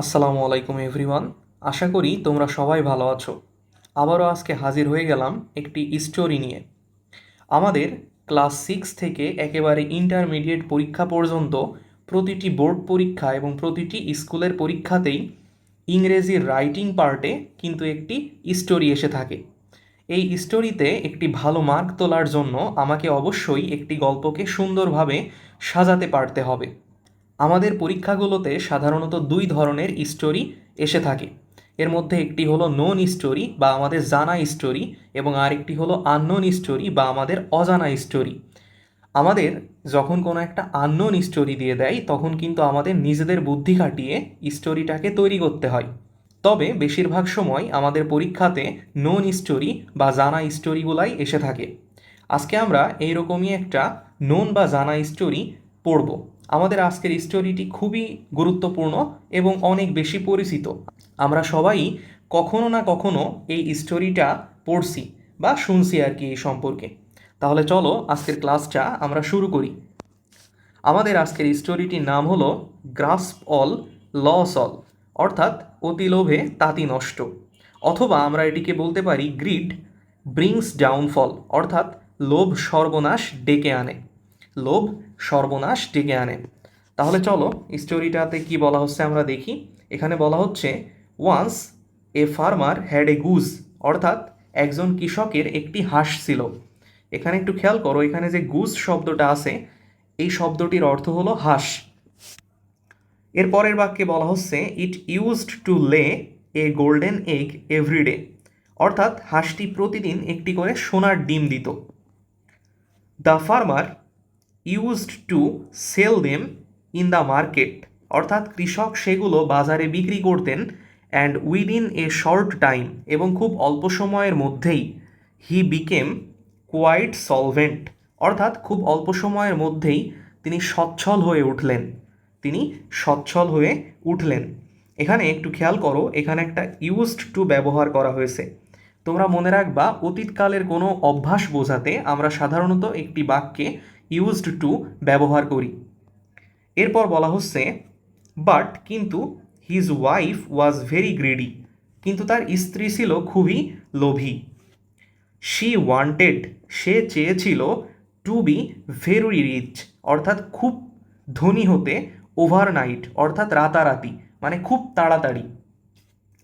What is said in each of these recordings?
আসসালামু আলাইকুম এভরিওয়ান। আশা করি তোমরা সবাই ভালো আছো। আবারও আজকে হাজির হয়ে গেলাম একটি স্টোরি নিয়ে। আমাদের ক্লাস সিক্স থেকে একেবারে ইন্টারমিডিয়েট পরীক্ষা পর্যন্ত প্রতিটি বোর্ড পরীক্ষা এবং প্রতিটি স্কুলের পরীক্ষাতেই ইংরেজির রাইটিং পার্টে কিন্তু একটি স্টোরি এসে থাকে। এই স্টোরিতে একটি ভালো মার্ক তোলার জন্য আমাকে অবশ্যই একটি গল্পকে সুন্দরভাবে সাজাতে পারতে হবে। আমাদের পরীক্ষাগুলোতে সাধারণত দুই ধরনের স্টোরি এসে থাকে। এর মধ্যে একটি হলো নোন স্টোরি বা আমাদের জানা স্টোরি এবং আরেকটি হলো আননোন স্টোরি বা আমাদের অজানা স্টোরি আমাদের যখন কোনো একটা আননোন স্টোরি দিয়ে দেয়, তখন কিন্তু আমাদের নিজেদের বুদ্ধি খাটিয়ে স্টোরিটাকে তৈরি করতে হয়। তবে বেশিরভাগ সময় আমাদের পরীক্ষাতে নোন স্টোরি বা জানা স্টোরিগুলাই এসে থাকে। আজকে আমরা এইরকমই একটা নোন বা জানা স্টোরি পড়ব। আমাদের আজকের স্টোরিটি খুবই গুরুত্বপূর্ণ এবং অনেক বেশি পরিচিত। আমরা সবাই কখনো না কখনো এই স্টোরিটা পড়ছি বা শুনছি আর কি এই সম্পর্কে। তাহলে চলো আজকের ক্লাসটা আমরা শুরু করি। আমাদের আজকের স্টোরিটির নাম হলো গ্রাস্প অল লস অল অর্থাৎ অতি লোভে তাঁতি নষ্ট। অথবা আমরা এটিকে বলতে পারি গ্রিড ব্রিংস ডাউনফল অর্থাৎ লোভ সর্বনাশ ডেকে আনে। লোভ সর্বনাশ ডেকে আনে। তাহলে চলো স্টোরিটাতে কি বলা হচ্ছে আমরা দেখি। এখানে বলা হচ্ছে once a farmer had a goose অর্থাৎ একজন কৃষকের একটি হাঁস ছিল। এখানে একটু খেয়াল করো, এখানে যে গুজ শব্দটা আছে, এই শব্দটির অর্থ হলো হাঁস। এর পরের বাক্যে বলা হচ্ছে ইট ইউজড টু লে এ গোল্ডেন এগ এভরিডে অর্থাৎ হাঁসটি প্রতিদিন একটি করে সোনার ডিম দিত। The farmer used to sell them in the market অর্থাৎ কৃষক সেগুলো বাজারে বিক্রি করতেন and within a short time এবং খুব অল্প সময়ের মধ্যেই হি বিকেম কোয়াইট সলভেন্ট অর্থাৎ খুব অল্প সময়ের মধ্যেই তিনি সচ্ছল হয়ে উঠলেন। তিনি সচ্ছল হয়ে উঠলেন। এখানে একটু খেয়াল করো, এখানে একটা ইউজড টু ব্যবহার করা হয়েছে। তোমরা মনে রাখবা, অতীতকালের কোনো অভ্যাস বোঝাতে আমরা সাধারণত একটি বাক্যে ইউজড টু ব্যবহার করি। এরপর বলা হচ্ছে বাট কিন্তু his wife was very greedy কিন্তু তার স্ত্রী ছিল খুবই লোভী। শি ওয়ান্টেড সে চেয়েছিল টু বি ভেরি রিচ অর্থাৎ খুব ধনী হতে ওভারনাইট অর্থাৎ রাতারাতি মানে খুব তাড়াতাড়ি।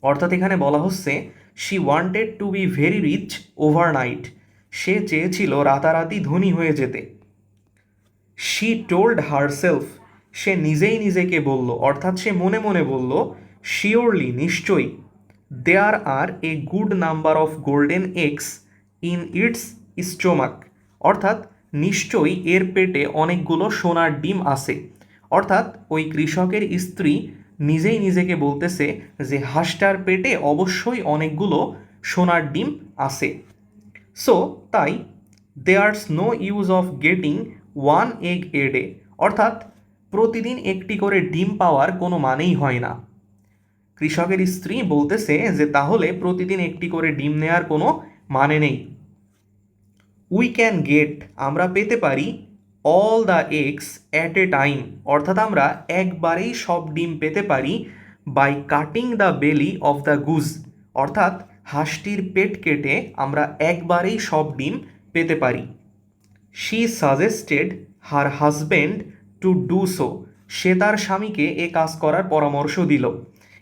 অর্থাৎ এখানে বলা হচ্ছে she wanted to be very rich overnight সে চেয়েছিল রাতারাতি ধনী হয়ে যেতে। শি টোল্ড হারসেলফ সে নিজেই নিজেকে বলল, অর্থাৎ সে মনে মনে বলল শিওরলি নিশ্চয়ই there are a good number of golden eggs in its stomach অর্থাৎ, নিশ্চয়ই এর পেটে অনেকগুলো সোনার ডিম আছে। অর্থাৎ, ওই কৃষকের স্ত্রী নিজেই নিজেকে বলতেছে যে, হাঁসটার পেটে অবশ্যই অনেকগুলো সোনার ডিম আছে। সো তাই there's no use of getting one egg a day অর্থাৎ প্রতিদিন একটি করে ডিম পাওয়ার কোনো মানেই হয় না। কৃষকের স্ত্রী বলতেছে যে, তাহলে প্রতিদিন একটি করে ডিম নেয়ার কোনো মানে নেই। উই ক্যান গেট আমরা পেতে পারি all the eggs at a time অর্থাৎ আমরা একবারেই সব ডিম পেতে পারি by cutting the belly of the goose অর্থাৎ হাঁসটির পেট কেটে আমরা একবারেই সব ডিম পেতে পারি। She suggested her husband to do so সে তার স্বামীকে এ কাজ করার পরামর্শ দিল।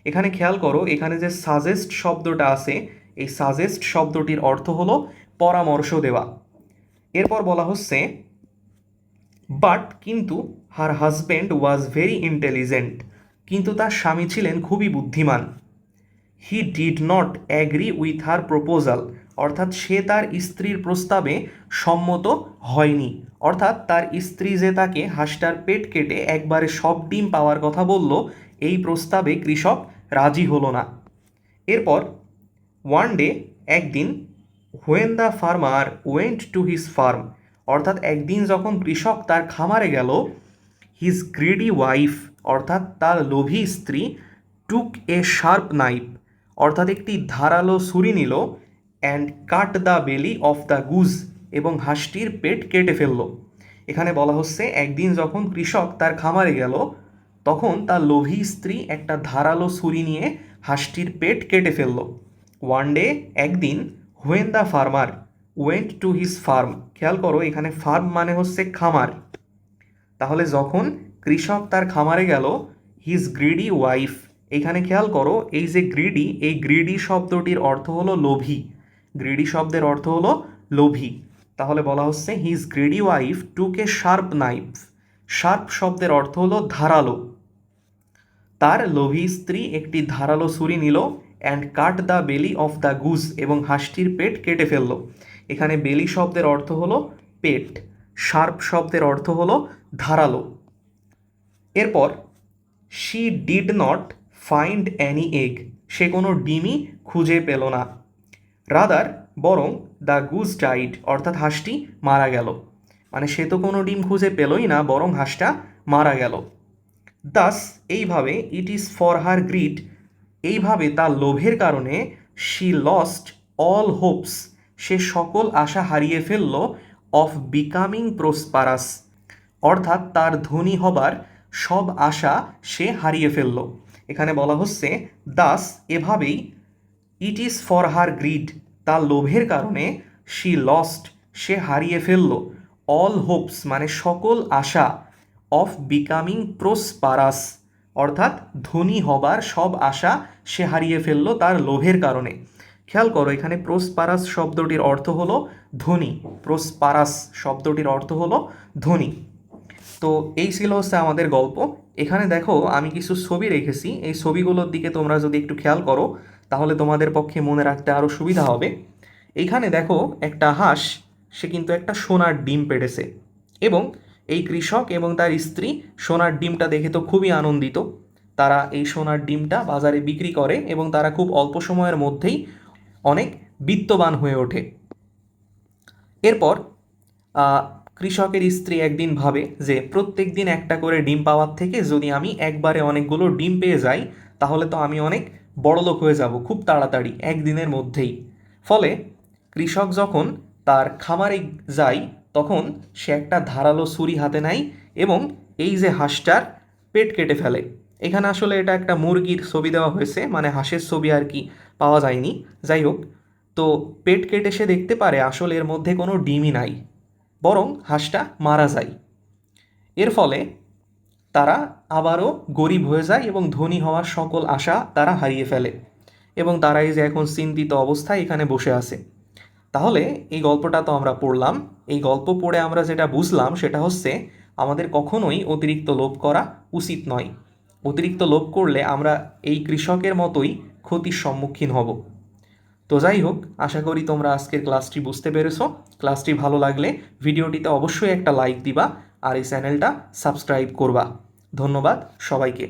এখানে খেয়াল করো, এখানে যে সাজেস্ট শব্দটা আছে, এই সাজেস্ট শব্দটির অর্থ হলো পরামর্শ দেওয়া। এরপর বলা হচ্ছে বাট কিন্তু her husband was very intelligent কিন্তু তার স্বামী ছিলেন খুবই বুদ্ধিমান। He did not agree with her proposal অর্থাৎ সে তার স্ত্রীর প্রস্তাবে সম্মত হয়নি। অর্থাৎ তার স্ত্রী যে তাকে হাঁসটার পেট কেটে একবারে সব ডিম পাওয়ার কথা বলল, এই প্রস্তাবে কৃষক রাজি হলো না। এরপর ওয়ান ডে একদিন when the farmer went to his farm অর্থাৎ একদিন যখন কৃষক তার খামারে গেল হিজ গ্রেডি ওয়াইফ অর্থাৎ তার লোভী স্ত্রী টুক এ শার্প নাইফ অর্থাৎ একটি ধারালো ছুরি নিল and cut the belly of the goose এবং হাঁসটির পেট কেটে ফেলল। এখানে বলা হচ্ছে, একদিন যখন কৃষক তার খামারে গেল, তখন তার লোভী স্ত্রী একটা ধারালো ছুরি নিয়ে হাঁসটির পেট কেটে ফেলল। ওয়ান ডে, একদিন, when the farmer went to his farm. খেয়াল করো, এখানে ফার্ম মানে হচ্ছে খামার। তাহলে যখন কৃষক তার খামারে গেল, হিজ গ্রিডি ওয়াইফ। এখানে খেয়াল করো, এই যে গ্রিডি, এই গ্রিডি শব্দটির অর্থ হলো লোভী। গ্রিডি শব্দের অর্থ হলো লোভী। তাহলে বলা হচ্ছে his greedy wife took a sharp knife. Sharp শব্দের অর্থ হলো ধারালো। তার লোভী স্ত্রী একটি ধারালো ছুরি নিল and cut the belly of the goose এবং হাঁসটির পেট কেটে ফেলল। এখানে বেলি শব্দের অর্থ হলো পেট। শার্প শব্দের অর্থ হলো ধারালো। এরপর she did not find any egg সে কোনো ডিমই খুঁজে পেল না। রাদার বরং দ্য গুজ ডাইড, অর্থাৎ হাঁসটি মারা গেল। মানে সে তো কোনো ডিম খুঁজে পেলই না, বরং হাঁসটা মারা গেল। দাস এইভাবে it is for her greed এইভাবে তার লোভের কারণে শি লস্ট অল হোপস সে সকল আশা হারিয়ে ফেলল অফ বিকামিং প্রসপারাস অর্থাৎ তার ধনী হবার সব আশা সে হারিয়ে ফেলল। এখানে বলা হচ্ছে দাস এভাবেই it is for her greed তার লোভের কারণে শি লস্ট সে হারিয়ে ফেলল। অল হোপস মানে সকল আশা অফ বিকামিং প্রসপারাস অর্থাৎ ধনী হবার সব আশা সে হারিয়ে ফেলল তার লোভের কারণে। খেয়াল করো, এখানে প্রসপারাস শব্দটির অর্থ হলো ধনী। প্রসপারাস শব্দটির অর্থ হলো ধনী। তো এই ছিল হচ্ছে আমাদের গল্প। এখানে দেখো, আমি কিছু ছবি রেখেছি। এই ছবিগুলোর দিকে তোমরা যদি একটু খেয়াল করো তাহলে তোমাদের পক্ষে মনে রাখতে আরও সুবিধা হবে। এইখানে দেখো একটা হাঁস, সে কিন্তু একটা সোনার ডিম পেড়েছে এবং এই কৃষক এবং তার স্ত্রী সোনার ডিমটা দেখে তো খুবই আনন্দিত। তারা এই সোনার ডিমটা বাজারে বিক্রি করে এবং তারা খুব অল্প সময়ের মধ্যেই অনেক বিত্তবান হয়ে ওঠে। এরপর কৃষকের স্ত্রী একদিন ভাবে যে প্রত্যেক দিন একটা করে ডিম পাওয়ার থেকে যদি আমি একবারে অনেকগুলো ডিম পেয়ে যাই, তাহলে তো আমি অনেক বড়লোক হয়ে যাব খুব তাড়াতাড়ি একদিনের মধ্যেই। ফলে কৃষক যখন তার খামারে যায়, তখন সে একটা ধারালো ছুরি হাতে নেয় এবং এই যে হাঁসটার পেট কেটে ফেলে। এখানে আসলে এটা একটা মুরগির ছবি দেওয়া হয়েছে মানে হাঁসের ছবি আর কি পাওয়া যায়নি। যাই হোক, তো পেট কেটে সে দেখতে পারে আসলে এর মধ্যে কোনো ডিমই নাই, বরং হাঁসটা মারা যায়। এর ফলে তারা আবারও গরিব হয়ে যায় এবং ধনী হওয়ার সকল আশা তারা হারিয়ে ফেলে এবং তারা এই যে এখন চিন্তিত অবস্থায় এখানে বসে আছে। তাহলে এই গল্পটা তো আমরা পড়লাম। এই গল্প পড়ে আমরা যেটা বুঝলাম সেটা হচ্ছে আমাদের কখনোই অতিরিক্ত লোভ করা উচিত নয়। অতিরিক্ত লোভ করলে আমরা এই কৃষকের মতোই ক্ষতির সম্মুখীন হব। তো যাই হোক, আশা করি তোমরা আজকের ক্লাসটি বুঝতে পেরেছ। ক্লাসটি ভালো লাগলে ভিডিওটিতে অবশ্যই একটা লাইক দিবা আর এই চ্যানেলটা সাবস্ক্রাইব করবা। ধন্যবাদ সবাইকে।